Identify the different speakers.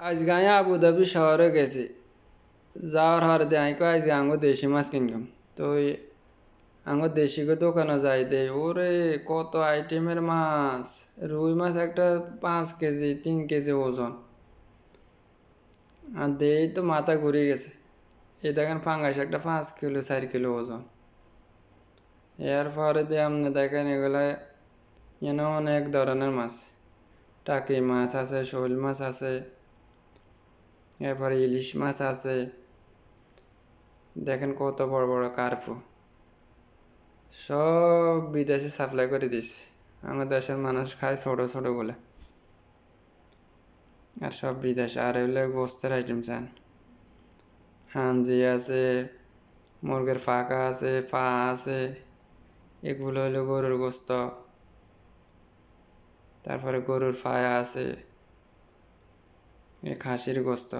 Speaker 1: আজ গায়ে আবুধাবি শহরে গেছি যাওয়ার হর দে আইকো আজকে আঙ্গো দেশি মাছ কিনলাম তো আঙ্গো দেশি দোকানে যাই দে ওরে কত আইটেমের মাছ রুই মাছ একটা পাঁচ কেজি তিন কেজি ওজন আর দেই তো মাথা ঘুরে গেছে এই দেখেন ফাঙ্গাস একটা পাঁচ কিলো চার কিলো ওজন এর পরে দিয়ে আপনি দেখেন এগুলো এনে অনেক ধরনের মাছ টাকি মাছ আছে শোল মাছ আছে এরপরে ইলিশ মাছ আছে। দেখেন কত বড় বড় কার্পু। সব বিদেশে সাপ্লাই করে দিছে আমার দেশের মানুষ খায় ছোট ছোট বলে। আর সব বিদেশে আর এগুলো গোস্তের আইটেম চান। হাঞ্জি আছে, মুরগের ফাঁকা আছে, পা আছে। এগুলো হলো গরুর গোস্ত। তারপরে গরুর ফায়া আছে। এ খাসির গোস্ত